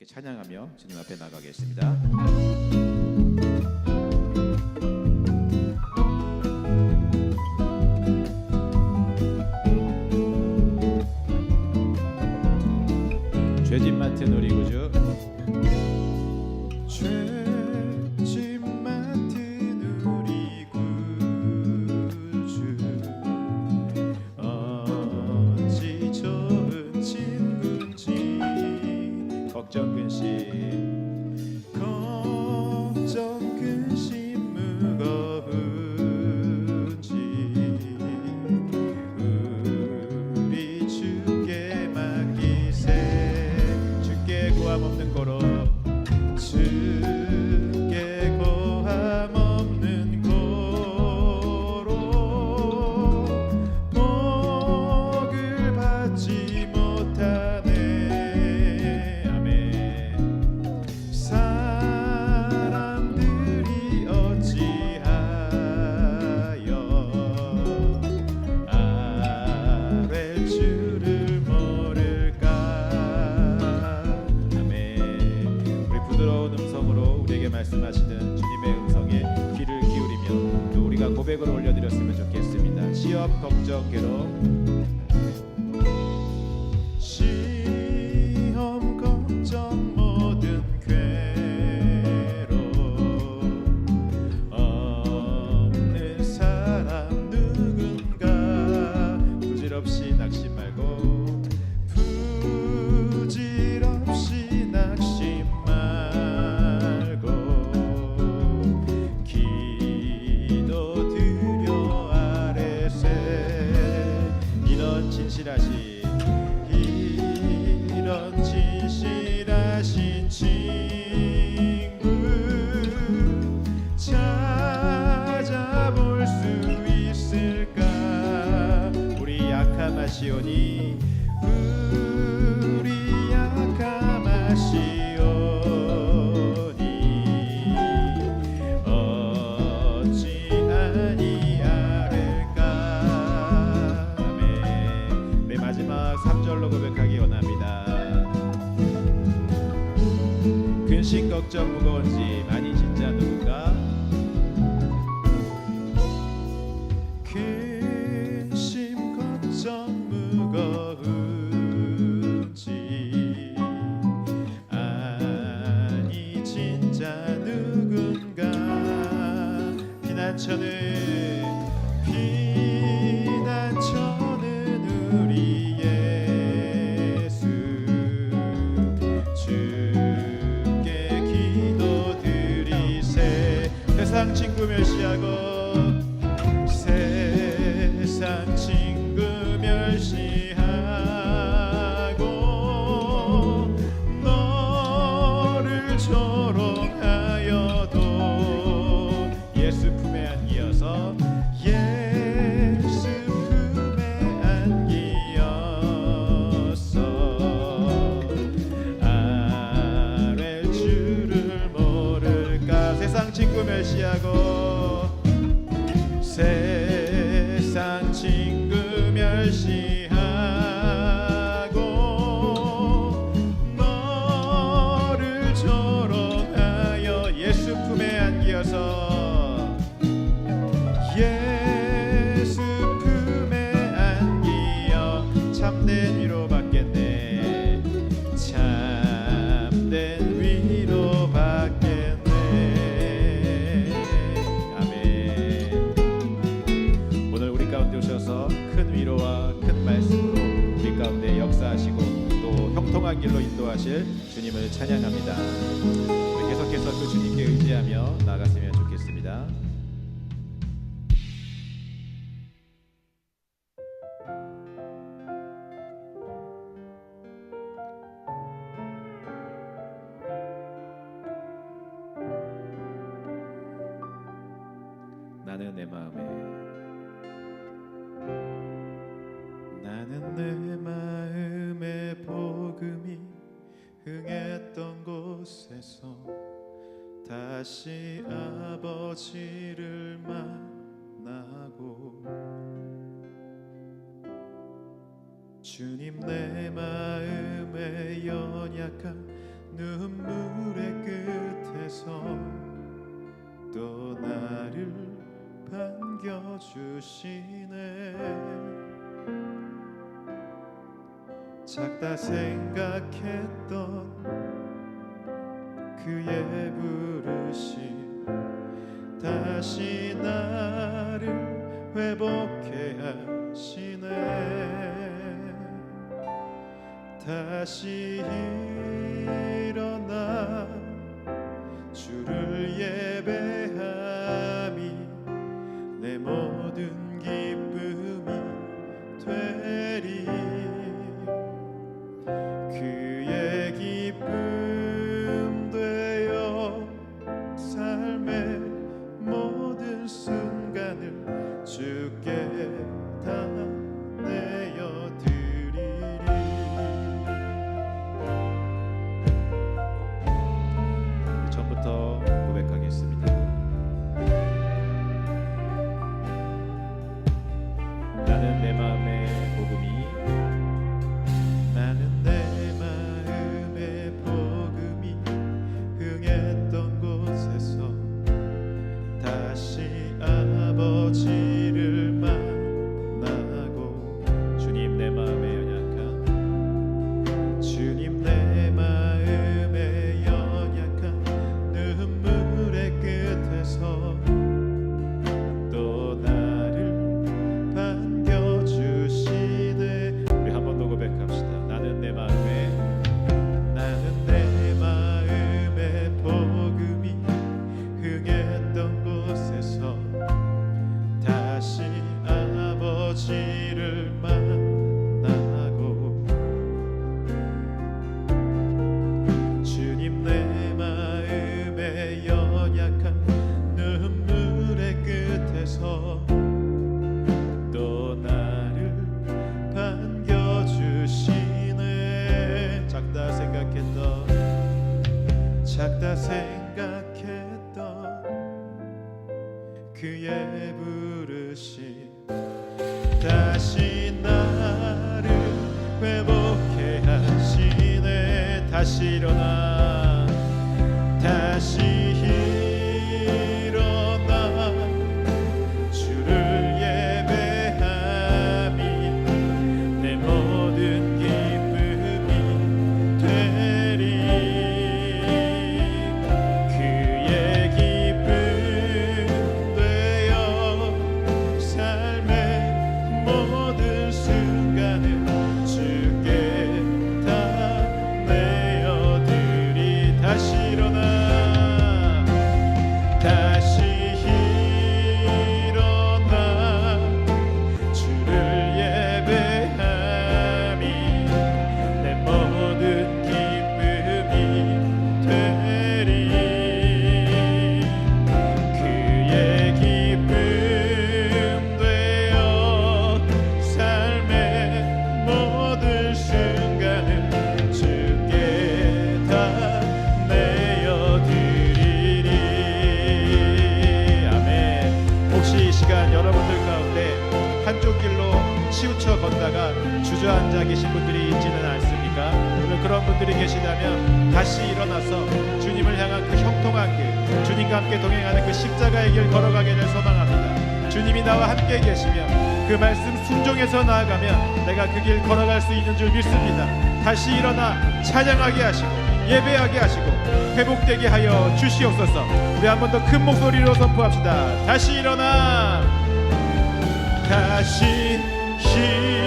함께 찬양하며 주님 앞에 나가겠습니다. 将军是 음성으로 우리에게 말씀하시는 주님의 음성에 귀를 기울이며 또 우리가 고백을 올려드렸으면 좋겠습니다. 시험, 걱정, 괴로 마시오니 우리 아가마시오니 어찌하니 아를까메 네, 네 마지막 3절로 고백하기 원합니다. 근심 걱정 무거운지 많이 길로 인도하실 주님을 찬양합니다. 계속해서 그 주님께 의지하며 나갔으면 좋겠습니다. 나는 내 마음에 다시 아버지를 만나고 주님 내 마음에 연약한 눈물의 끝에서 또 나를 반겨주시네. 작다 생각했던 그의 부르심. 다시 나를 회복해 하시네. 다시 일어나 주를 예배 아버지를 만나고 주님 내 마음의 연약한 눈물의 끝에서 또 나를 반겨주시네 작다 생각했던 작다 생각했던 그의 부르심 회복 한쪽 길로 치우쳐 걷다가 주저앉아 계신 분들이 있지는 않습니까? 오늘 그런 분들이 계시다면 다시 일어나서 주님을 향한 그 형통한 길 주님과 함께 동행하는 그 십자가의 길 걸어가게 될 소망합니다. 주님이 나와 함께 계시면 그 말씀 순종해서 나아가면 내가 그 길 걸어갈 수 있는 줄 믿습니다. 다시 일어나 찬양하게 하시고 예배하게 하시고 회복되게 하여 주시옵소서. 우리 한 번 더 큰 목소리로 선포합시다. 다시 일어나 일어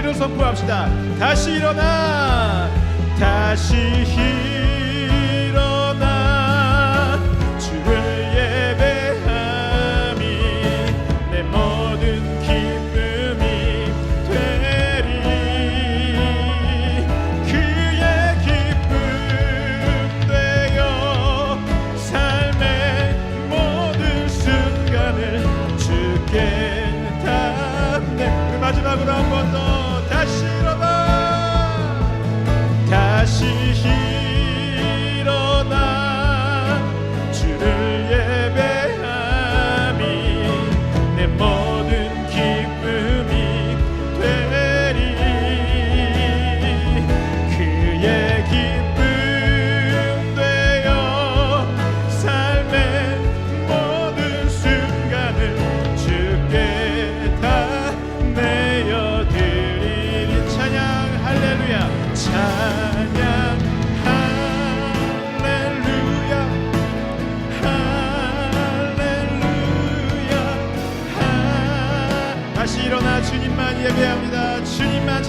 소리로 선포합시다. 다시 일어나, 다시 힘.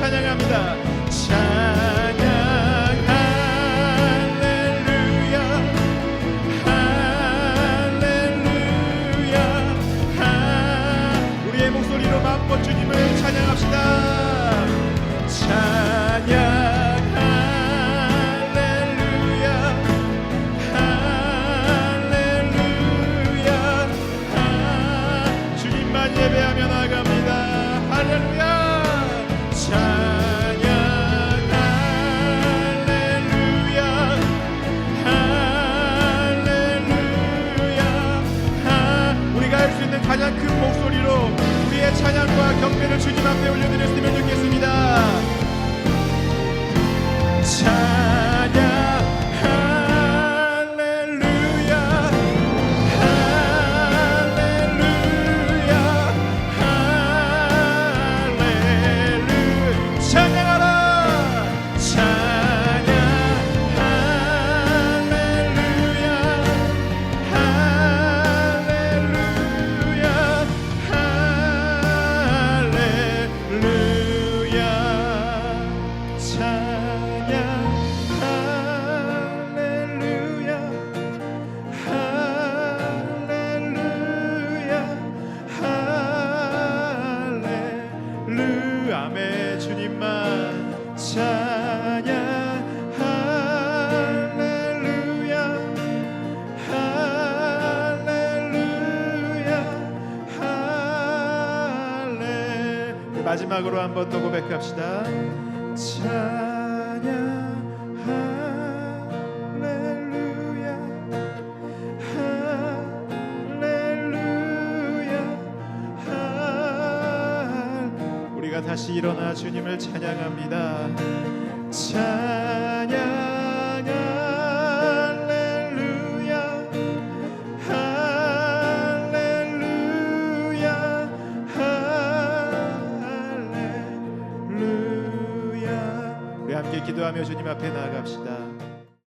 찬양합니다. 찬양 할렐루야 할렐루야 하 우리의 목소리로 마음껏 주님을 찬양합시다. 경배를 주님 앞에 올려드렸으면 좋겠습니다. 밤에 주님만 찬양 마지막으로 한 번 더 고백합시다. 참. 다시 일어나 주님을 찬양합니다. 찬양. 기도하며 주님 앞에 나아갑시다.